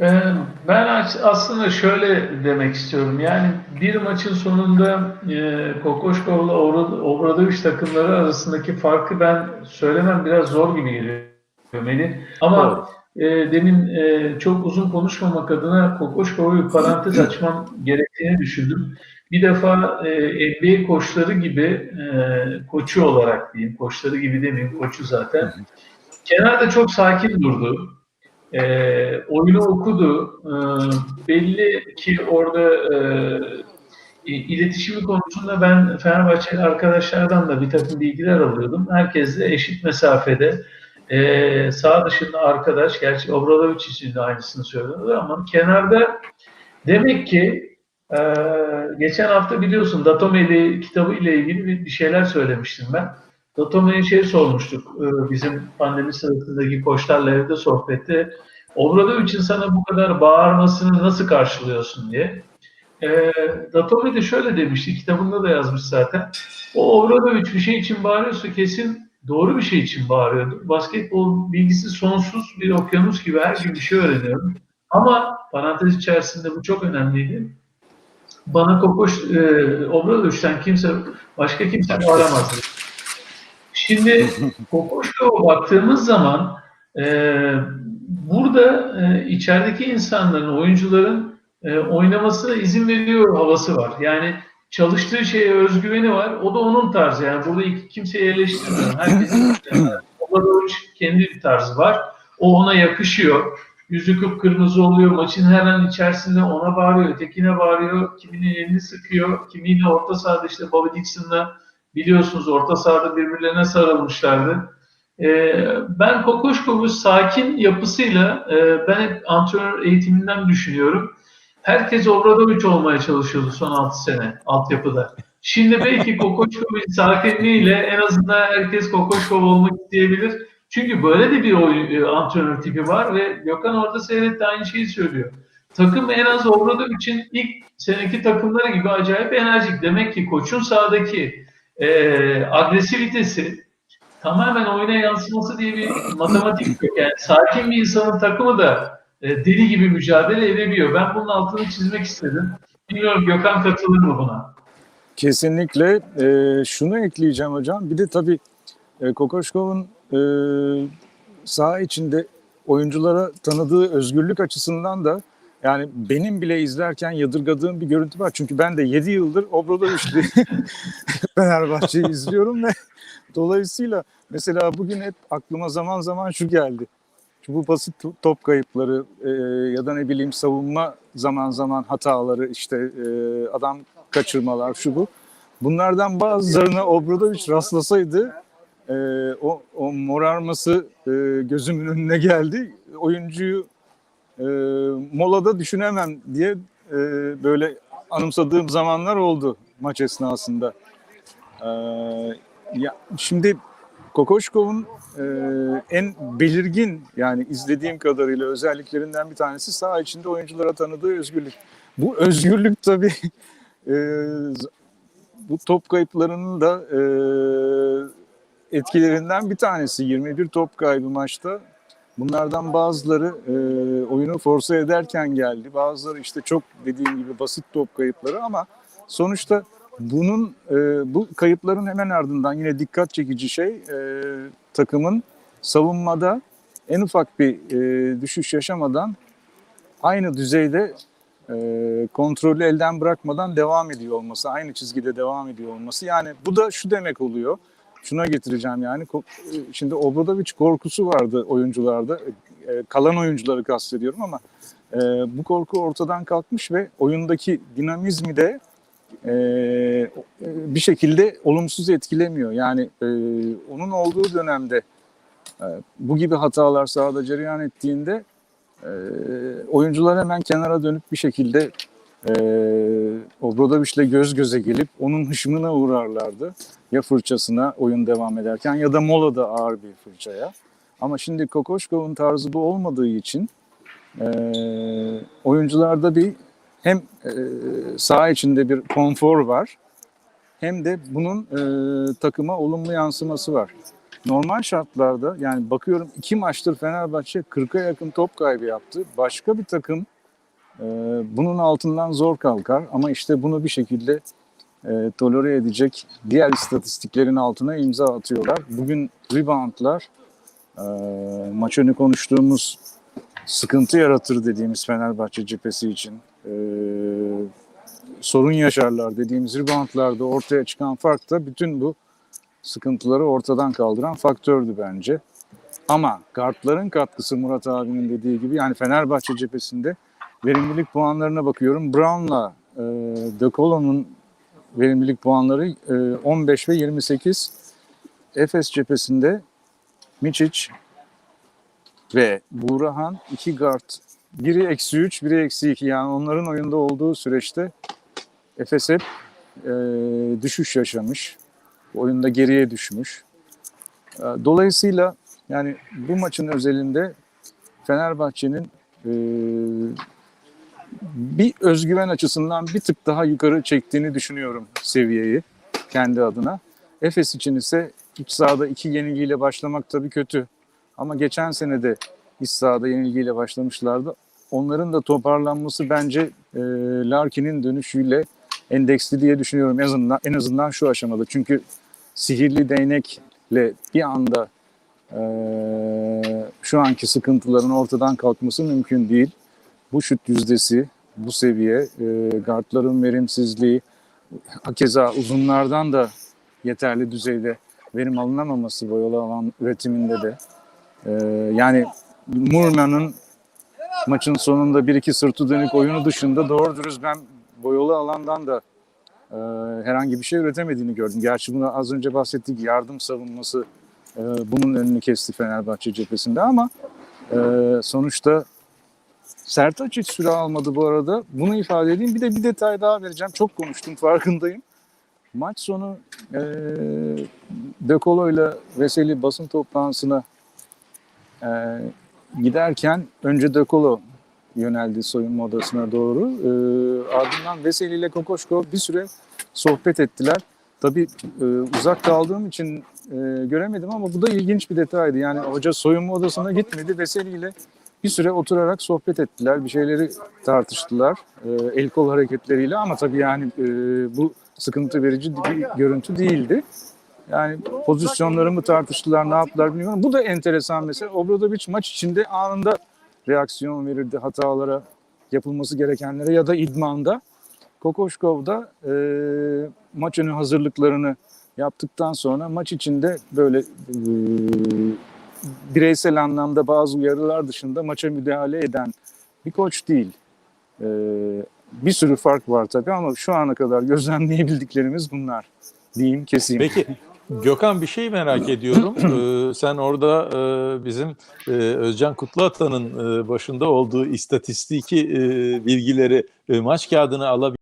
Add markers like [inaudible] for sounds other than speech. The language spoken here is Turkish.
Ee, Ben aslında şöyle demek istiyorum. Yani bir maçın sonunda e, Kokoşkov'la Obra- Obradoviç takımları arasındaki farkı ben söylemem biraz zor gibi geliyor Melih. Ama e, demin e, çok uzun konuşmamak adına Kokoşkov'u parantez [clears throat] açmam gerektiğini düşündüm. Bir defa e, NBA koçları gibi koçu olarak diyeyim, koçları gibi demeyeyim, koçu zaten. Kenarda çok sakin durdu. E, oyunu okudu. E, belli ki orada e, iletişimi konusunda ben Fenerbahçeli arkadaşlardan da bir takım bilgiler alıyordum. Herkesle eşit mesafede e, sağ dışında arkadaş, gerçi Obradoviç için de aynısını söylüyorlar ama kenarda demek ki e, geçen hafta biliyorsun Datomeli kitabı ile ilgili bir, bir şeyler söylemiştim ben. Datome'ye şey sormuştuk e, bizim pandemi sırasındaki koçlarla evde sohbette. Obradoviç'in sana bu kadar bağırmasını nasıl karşılıyorsun diye. E, Datome de şöyle demişti, kitabında da yazmış zaten. O Obradoviç bir şey için bağırıyorsa kesin doğru bir şey için bağırıyordur. Basketbol bilgisi sonsuz bir okyanus gibi her gün bir şey öğreniyorum. Ama parantez içerisinde bu çok önemliydi. Bana Kokoş, e, Obradoviç'ten kimse, başka kimse bağıramaz. Şimdi [laughs] Kokoşkov'a baktığımız zaman e, burada e, içerideki insanların, oyuncuların e, oynamasına izin veriyor havası var. Yani çalıştığı şeye özgüveni var. O da onun tarzı. Yani burada kimseyi eleştirmiyorum. Herkesin [laughs] Obradoviç kendi bir tarzı var. O ona yakışıyor. Yüzü kıpkırmızı oluyor. Maçın her an içerisinde ona bağırıyor. Tekine bağırıyor. Kiminin elini sıkıyor. Kimiyle orta sahada işte Bobby Dixon'la biliyorsunuz orta sahada birbirlerine sarılmışlardı. Ee, ben Kokoşkov'u sakin yapısıyla e, ben hep antrenör eğitiminden düşünüyorum. Herkes Obradoviç olmaya çalışıyordu son 6 sene altyapıda. Şimdi belki Kokoşkov'un sakinliğiyle en azından herkes Kokoşkov olmak isteyebilir. Çünkü böyle de bir oyun, e, antrenör tipi var ve Gökhan orada seyretti aynı şeyi söylüyor. Takım en az Obradoviç'in ilk seneki takımları gibi acayip enerjik. Demek ki koçun sahadaki e, agresivitesi tamamen oyuna yansıması diye bir matematik yok. Yani sakin bir insanın takımı da e, deli gibi mücadele edebiliyor. Ben bunun altını çizmek istedim. Bilmiyorum Gökhan katılır mı buna? Kesinlikle. Ee, şunu ekleyeceğim hocam. Bir de tabii e, Kokoşkov'un e, saha içinde oyunculara tanıdığı özgürlük açısından da yani benim bile izlerken yadırgadığım bir görüntü var. Çünkü ben de 7 yıldır Obradoviç'li [laughs] Fenerbahçe'yi izliyorum ve [laughs] dolayısıyla mesela bugün hep aklıma zaman zaman şu geldi. Şu bu basit to- top kayıpları e, ya da ne bileyim savunma zaman zaman hataları işte e, adam kaçırmalar şu bu. Bunlardan bazılarına Obradoviç rastlasaydı e, o, o morarması e, gözümün önüne geldi. Oyuncuyu e, molada düşünemem diye e, böyle anımsadığım zamanlar oldu maç esnasında. E, ya, şimdi Kokoşkov'un e, en belirgin yani izlediğim kadarıyla özelliklerinden bir tanesi saha içinde oyunculara tanıdığı özgürlük. Bu özgürlük tabii e, bu top kayıplarının da e, etkilerinden bir tanesi. 21 top kaybı maçta. Bunlardan bazıları e, oyunu force ederken geldi. Bazıları işte çok dediğim gibi basit top kayıpları ama sonuçta bunun e, bu kayıpların hemen ardından yine dikkat çekici şey e, takımın savunmada en ufak bir e, düşüş yaşamadan aynı düzeyde e, kontrolü elden bırakmadan devam ediyor olması, aynı çizgide devam ediyor olması. Yani bu da şu demek oluyor. Şuna getireceğim yani. e, Şimdi Obradoviç korkusu vardı oyuncularda. E, kalan oyuncuları kastediyorum ama e, bu korku ortadan kalkmış ve oyundaki dinamizmi de e, bir şekilde olumsuz etkilemiyor. Yani e, onun olduğu dönemde e, bu gibi hatalar sahada cereyan ettiğinde e, oyuncular hemen kenara dönüp bir şekilde e, Obradoviç'le göz göze gelip onun hışmına uğrarlardı. Ya fırçasına oyun devam ederken ya da molada ağır bir fırçaya. Ama şimdi Kokoşkov'un tarzı bu olmadığı için e, oyuncularda bir hem e, saha içinde bir konfor var hem de bunun e, takıma olumlu yansıması var. normal şartlarda yani bakıyorum iki maçtır Fenerbahçe 40'a yakın top kaybı yaptı. Başka bir takım e, bunun altından zor kalkar ama işte bunu bir şekilde e, tolere edecek diğer istatistiklerin altına imza atıyorlar. Bugün reboundlar e, maç önü konuştuğumuz sıkıntı yaratır dediğimiz Fenerbahçe cephesi için e, sorun yaşarlar dediğimiz reboundlarda ortaya çıkan fark da bütün bu sıkıntıları ortadan kaldıran faktördü bence. Ama kartların katkısı Murat abinin dediği gibi yani Fenerbahçe cephesinde verimlilik puanlarına bakıyorum. Brown'la e, De Colo'nun verimlilik puanları e, 15 ve 28. Efes cephesinde Miçic ve Buğrahan iki guard. Biri eksi 3, biri eksi 2. Yani onların oyunda olduğu süreçte Efes hep e, düşüş yaşamış. Oyunda geriye düşmüş. E, Dolayısıyla yani bu maçın özelinde Fenerbahçe'nin e, bir özgüven açısından bir tık daha yukarı çektiğini düşünüyorum seviyeyi kendi adına. Efes için ise iç sahada iki yenilgiyle başlamak tabii kötü. Ama geçen sene de iç sahada yenilgiyle başlamışlardı. Onların da toparlanması bence e, Larkin'in dönüşüyle endeksli diye düşünüyorum en azından en azından şu aşamada. Çünkü sihirli değnekle bir anda e, şu anki sıkıntıların ortadan kalkması mümkün değil. Bu şut yüzdesi, bu seviye, e, guardların verimsizliği, keza uzunlardan da yeterli düzeyde verim alınamaması boyalı alan üretiminde de. E, yani Murman'ın maçın sonunda bir iki sırtı dönük oyunu dışında doğru dürüst ben boyalı alandan da e, herhangi bir şey üretemediğini gördüm. Gerçi bunu az önce bahsettik yardım savunması e, bunun önünü kesti Fenerbahçe cephesinde ama e, sonuçta Sertaç hiç süre almadı bu arada. Bunu ifade edeyim. Bir de bir detay daha vereceğim. Çok konuştum farkındayım. Maç sonu e, De ile Veseli basın toplantısına e, giderken önce De Colo yöneldi soyunma odasına doğru. E, ardından Veseli ile Kokoşko bir süre sohbet ettiler. Tabii e, uzak kaldığım için e, göremedim ama bu da ilginç bir detaydı. Yani hoca soyunma odasına gitmedi. Veseli ile bir süre oturarak sohbet ettiler. Bir şeyleri tartıştılar. E, el kol hareketleriyle ama tabii yani e, bu sıkıntı verici bir görüntü değildi. Yani pozisyonları mı tartıştılar, ne yaptılar bilmiyorum. Bu da enteresan mesela. Obradoviç maç içinde anında reaksiyon verirdi hatalara, yapılması gerekenlere ya da idmanda. Kokoşkov da e, maç önü hazırlıklarını yaptıktan sonra maç içinde böyle e, bireysel anlamda bazı uyarılar dışında maça müdahale eden bir koç değil. E, bir sürü fark var tabii ama şu ana kadar gözlemleyebildiklerimiz bunlar diyeyim keseyim. Peki Gökhan bir şey merak ediyorum. [clears throat] Ee, sen orada e, bizim e, Özcan Kutluatan'ın e, başında olduğu istatistiki e, bilgileri e, maç kağıdına alabilir